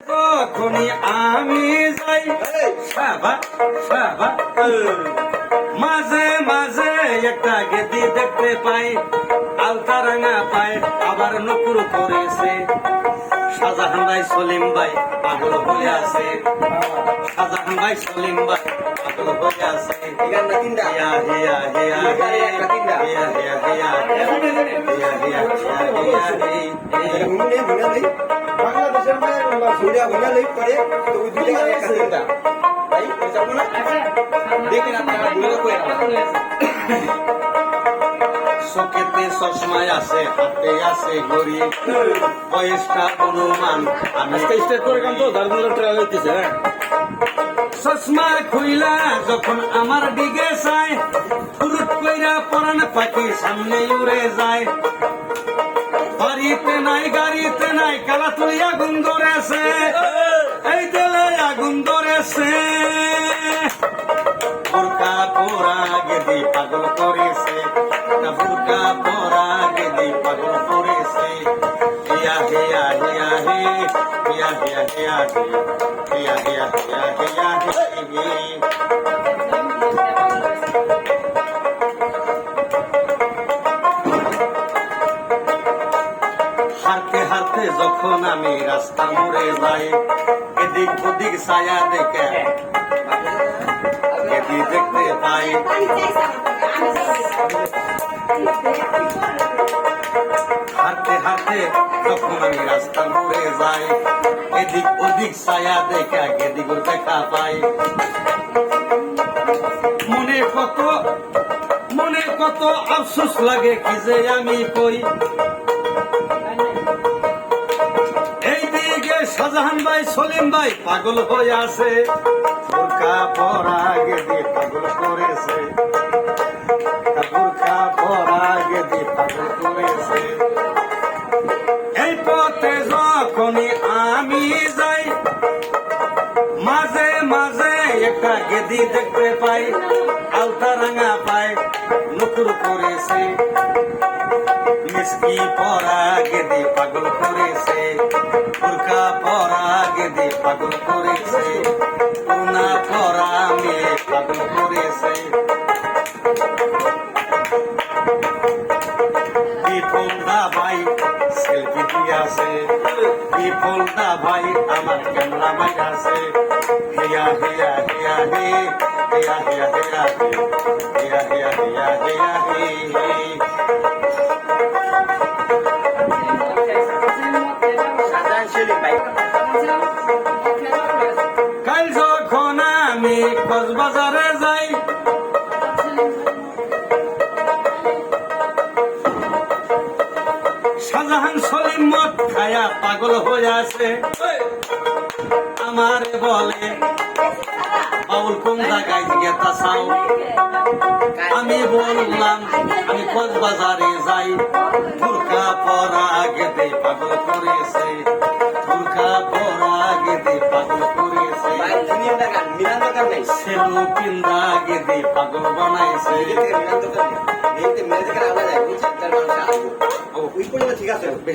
যখনই আমি যাই সাবা সাবা মাঝে মাঝে একটা গেদি দেখতে পাই আলতা রাঙা পাই আবার নকুর করেছে শাহজাহান ভাই সলিম ভাই পাগল হয়ে আছে শাহজাহান ভাই সলিম ভাই পাগল হয়ে আছে হিয়া হিয়া হিয়া হিয়া হিয়া হিয়া হিয়া বাংলাদেশের আচ্ছা। চশমায় আছে হাতে আছে ঘড়ি বয়সটা অনুমান। আমি স্টেজ প্রোগ্রাম তো দার্জিলিং ট্রাই হইতেছে হ্যাঁ। চশমা খুইলা যখন আমার দিকে চায় ফুরুত কইরা পরান পাখি সামনে উড়ে যায়। নাই কালা তুই আগুন ধরেছে। এই তেলে আগুন ধরেছে। ফুরকা পোড়া গেদি পাগল করেছে। ফুরকা পোড়া গেদি পাগল করেছে। হিয়া হিয়া হিয়া হে, হিয়া হিয়া হিয়া হে। যখন আমি রাস্তা মোড়ে যাই, এদিক ওদিক ছায়া দেখে। এদিক দেখতে পাই? হাঁটতে হাঁটতে যখন আমি রাস্তা মোড়ে যাই, এদিক ওদিক ছায়া দেখে এদিক দেখা পাই। মনে কত মনে কত আফসোস লাগে কি যে আমি কই? শাহজাহান ভাই, সলিম ভাই, পাগল হয়ে আছে। বোরকা পরা গেদি পাগল করেছে। বোরকা পরা পাগল করেছে। এই পথে আমি যাই, মাঝে মাঝে একটা গেদি দেখতে পাই আলতা রাঙা পাই নুকুর করেছে। মিসকি পরা গেদি পাগল করেছে। বোরকা পরা গেদি পাগল করেছে। উনা পরা মেয়ে পাগল করেছে। বিপুলদা ভাই সেলফি দিয়াছে। বিপুলদা ভাই আমার ক্যামেরা ভাই আছে হিয়া হিয়া হিয়া, হে, হিয়া হিয়া হিয়া, হে। হিয়া হিয়া হিয়া হিয়া হে। কক্সবাজারে যাই। শাহজাহান সলিম মদ খায়া পাগল হয়ে আছে। আমার বলে, বাউল কোন জায়গায় গেতা চাও আমি বললাম, আমি কক্সবাজারে যাই। ফুরকা পরা আগে পাগল করেছে। এই পাগল বানাইছে ঠিক আছে